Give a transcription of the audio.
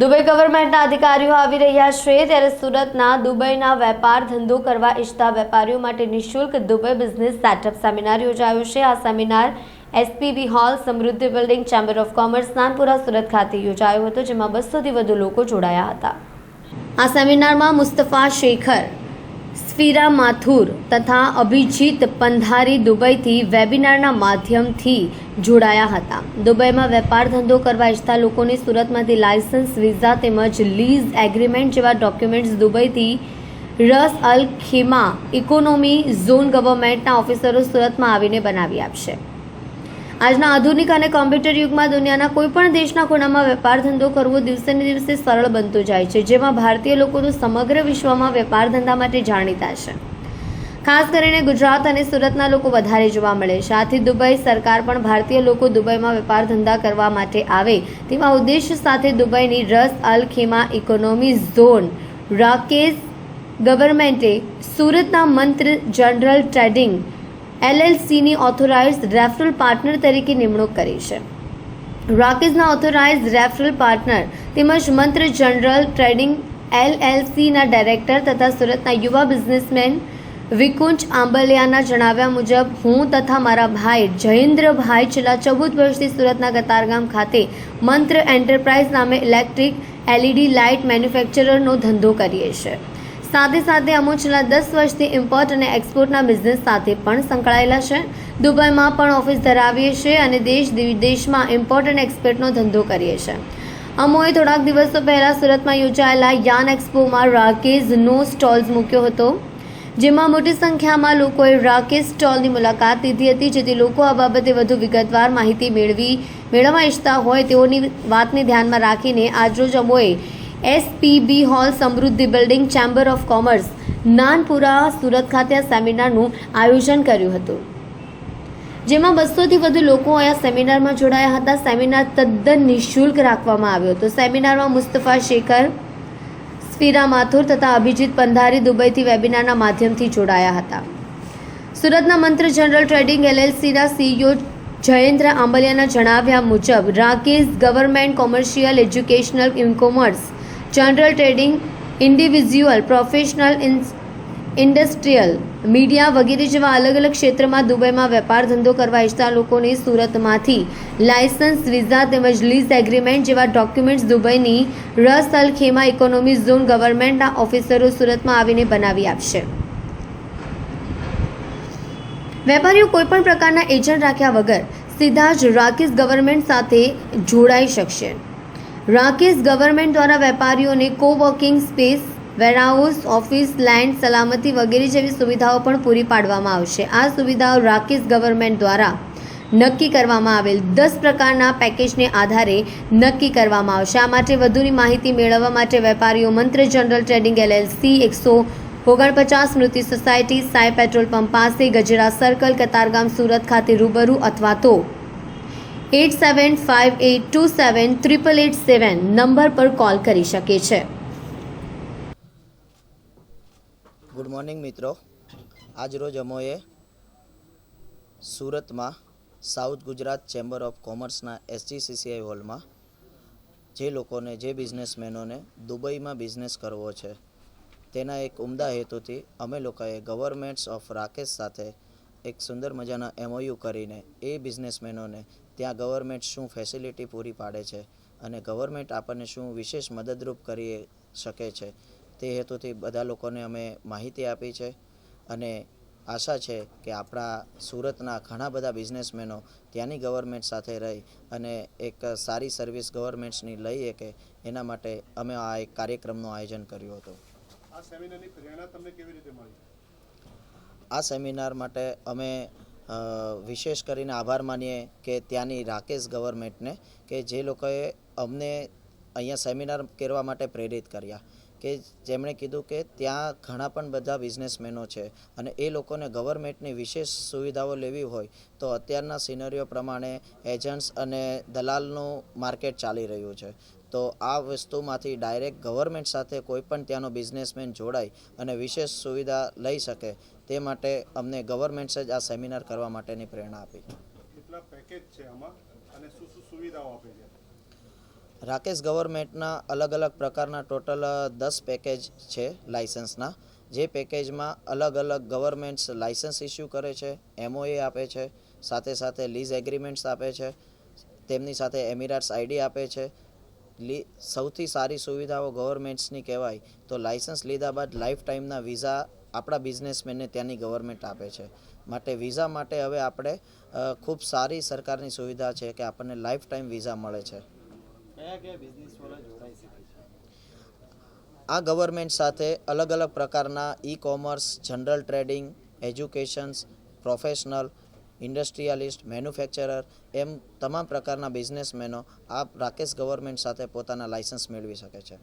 Dubai ગવર્મેન્ટના અધિકારીઓ આવી રહ્યા છે ત્યારે સુરતના દુબઈના વેપાર ધંધો કરવા ઈચ્છતા વેપારીઓ માટે નિઃશુલ્ક દુબઈ બિઝનેસ સેટઅપ સેમિનાર યોજાયો છે. આ seminar SPB hall Samruddhi building chamber of commerce Nanpura, Surat ખાતે યોજાયો હતો, જેમાં બસોથી વધુ લોકો જોડાયા હતા. આ સેમિનારમાં મુસ્તફા શેખર સ્ફીરા માથુર તથા અભિજીત પંધારી દુબઈથી વેબિનારના માધ્યમથી જોડાયા હતા. દુબઈમાં વેપાર ધંધો કરવા ઈચ્છતા લોકોને સુરતમાંથી લાયસન્સ, વિઝા તેમજ લીઝ એગ્રીમેન્ટ જેવા documents દુબઈથી Ras al Khaimah economy zone ગવર્મેન્ટના ઓફિસરો સુરતમાં આવીને બનાવી આપશે. આજના આધુનિક અને કોમ્પ્યુટર યુગમાં દુનિયાના કોઈ પણ દેશના ખૂણામાં વેપાર ધંધો કરવો દિવસે ને દિવસે સરળ બનતો જાય છે, જેમાં ભારતીય લોકો તો સમગ્ર વિશ્વમાં વેપાર ધંધા માટે જાણીતા છે. ખાસ કરીને ગુજરાત અને સુરતના લોકો વધારે જોવા મળે છે. આથી દુબઈ સરકાર પણ ભારતીય લોકો દુબઈમાં વેપાર ધંધા કરવા માટે આવે તેવા ઉદ્દેશ સાથે દુબઈની Ras al Khaimah economy zone, RAKEZ ગવર્મેન્ટે સુરતના મંત્ર જનરલ ટ્રેડિંગ એલએલસીની ઓથોરાઇઝ્ડ રેફરલ પાર્ટનર તરીકે નિમણૂક કરી છે. રાકેશના ઓથોરાઇઝ્ડ રેફરલ પાર્ટનર તેમજ મંત્ર જનરલ ટ્રેડિંગ એલએલસીના ડાયરેક્ટર તથા સુરતના યુવા બિઝનેસમેન વિકુંજ આંબલિયાના જણાવ્યા મુજબ, હું તથા મારા ભાઈ જયેન્દ્રભાઈ છેલ્લા ચૌદ વર્ષથી સુરતના કતારગામ ખાતે મંત્ર એન્ટરપ્રાઇઝ નામે ઇલેક્ટ્રિક એલઈડી લાઇટ મેન્યુફેક્ચરરનો ધંધો કરીએ છીએ. સાથે સાથે અમુ છેલ્લા દસ વર્ષથી ઇમ્પોર્ટ અને એક્સપોર્ટના બિઝનેસ સાથે પણ સંકળાયેલા છે. દુબઈમાં પણ ઓફિસ ધરાવીએ છીએ અને દેશ વિદેશમાં ઇમ્પોર્ટ અને એક્સપોર્ટનો ધંધો કરીએ છીએ. અમોએ થોડાક દિવસો પહેલાં સુરતમાં યોજાયેલા યાન એક્સપોમાં રાકેઝનો સ્ટોલ્સ મૂક્યો હતો, જેમાં મોટી સંખ્યામાં લોકોએ રાકેશ સ્ટોલની મુલાકાત લીધી હતી, જેથી લોકો આ બાબતે વધુ વિગતવાર માહિતી મેળવી, મેળવવા ઈચ્છતા હોય તેઓની વાતને ધ્યાનમાં રાખીને આજરોજ અમોએ SPB hall Samruddhi building chamber of commerce Nanpura, Surat ખાતે આ સેમિનારનું આયોજન કર્યું હતું. જેમાં બસોથી વધુ લોકો આ સેમિનારમાં જોડાયા હતા. સેમિનાર તદ્દન નિઃશુલ્ક રાખવામાં આવ્યો હતો. સેમિનારમાં મુસ્તફા શેખર, સ્ફીરા માથુર તથા અભિજીત પંધારી દુબઈથી વેબિનારના માધ્યમથી જોડાયા હતા. સુરતના મંત્ર જનરલ ટ્રેડિંગ એલએલસીના સીઈઓ જયેન્દ્ર આંબલિયાના જણાવ્યા મુજબ, RAKEZ government commercial educational in commerce general trading individual professional industrial media વગેરે જેવા અલગ અલગ ક્ષેત્રમાં દુબઈમાં વેપાર ધંધો કરવા ઈચ્છતા લોકોને સુરતમાંથી લાયસન્સ વિઝા તેમજ લીઝ એગ્રીમેન્ટ જેવા documents દુબઈની Ras al Khaimah economy zone ગવર્મેન્ટના ઓફિસરો સુરતમાં આવીને બનાવી આપશે. વેપારીઓ કોઈપણ પ્રકારના એજન્ટ રાખ્યા વગર સીધા જ રાકેશ ગવર્મેન્ટ સાથે જોડાઈ શકશે. રાકેશ ગવર્મેન્ટ દ્વારા વેપારીઓને coworking space warehouse office land સલામતી વગેરે જેવી સુવિધાઓ પણ પૂરી પાડવામાં આવશે. આ સુવિધાઓ રાકેશ ગવર્મેન્ટ દ્વારા નક્કી કરવામાં આવેલ દસ પ્રકારના પેકેજને આધારે નક્કી કરવામાં આવશે. આ માટે વધુની માહિતી મેળવવા માટે વેપારીઓ મંત્ર જનરલ ટ્રેડિંગ એલએલસી, એકસો ઓગણપચાસ Smruti society Sai petrol pump પાસે ગજરા સર્કલ, કતારગામ સુરત ખાતે રૂબરૂ અથવા તો eight seven five eight two seven triple eight seven number પર કોલ કરી શકે છે. ગુડ મોર્નિંગ મિત્રો. આજરોજ અમોએ સુરતમાં સાઉથ ગુજરાત ચેમ્બર ઓફ કોમર્સના એસજીસીસીઆઈ હોલમાં જે લોકોને, જે બિઝનેસમેનોને દુબઈમાં બિઝનેસ કરવો છે, તેના એક ઉમદા હેતુથી અમે લોકોએ ગવર્મેન્ટ્સ ઓફ રાકેશ સાથે એક સુંદર મજાના એમઓયુ કરીને એ બિઝનેસમેનોને ત્યાં ગવર્મેન્ટ શું ફેસિલિટી પૂરી પાડે છે અને ગવર્મેન્ટ આપણને શું વિશેષ મદદરૂપ કરી શકે છે તે હેતુથી બધા લોકોને અમે માહિતી આપી છે અને આશા છે કે આપણા સુરતના ઘણા બધા બિઝનેસમેનો ત્યાંની ગવર્મેન્ટ સાથે રહી અને એક સારી સર્વિસ ગવર્મેન્ટ્સની લઈ શકે એના માટે અમે આ એક કાર્યક્રમનું આયોજન કર્યું હતું. આ સેમિનારની પ્રેરણા તમને કેવી રીતે મળી? આ સેમિનાર માટે અમે વિશેષ કરીને આભાર માનીએ કે ત્યાંની રાકેશ ગવર્મેન્ટને કે જે લોકોએ અમને અહીંયા સેમિનાર કરવા માટે પ્રેરિત કર્યા. કે જેમણે કીધું કે ત્યાં ઘણા પણ બધા બિઝનેસમેનો છે અને એ લોકોને ગવર્મેન્ટની વિશેષ સુવિધાઓ લેવી હોય તો અત્યારના સિનરીઓ પ્રમાણે એજન્ટ્સ અને દલાલનું માર્કેટ ચાલી રહ્યું છે. તો આ વસ્તુમાંથી ડાયરેક્ટ ગવર્મેન્ટ સાથે કોઈ પણ ત્યાંનો બિઝનેસમેન જોડાય અને વિશેષ સુવિધા લઈ શકે તે માટે અમને ગવર્મેન્ટ્સે જ આ સેમિનાર કરવા માટેની પ્રેરણા આપી. કેટલા પેકેજ છે આમાં? અને શું શું સુવિધાઓ આપે છે? રાકેશ ગવર્મેન્ટના અલગ અલગ પ્રકારના ટોટલ દસ પેકેજ છે લાઇસન્સના જે પેકેજમાં અલગ અલગ ગવર્મેન્ટ્સ લાઇસન્સ ઇસ્યુ કરે છે એમઓએ આપે છે સાથે સાથે લીઝ એગ્રીમેન્ટ્સ આપે છે તેમની સાથે એમિરાટ્સ આઈડી આપે છે. લી સૌથી સારી સુવિધાઓ ગવર્મેન્ટ્સની કહેવાય તો લાઇસન્સ લીધા બાદ લાઈફ ટાઈમના વિઝા આપણા બિઝનેસમેનને ત્યાંની ગવર્મેન્ટ આપે છે. માટે વિઝા માટે હવે આપણે ખૂબ સારી સરકારની સુવિધા છે કે આપણને લાઈફ ટાઈમ વિઝા મળે છે. આ ગવર્મેન્ટ સાથે અલગ અલગ પ્રકારના e commerce general trading educations professional industrialist manufacturer એમ તમામ પ્રકારના બિઝનેસમેનો આ રાકેશ ગવર્મેન્ટ સાથે પોતાના લાયસન્સ મેળવી શકે છે.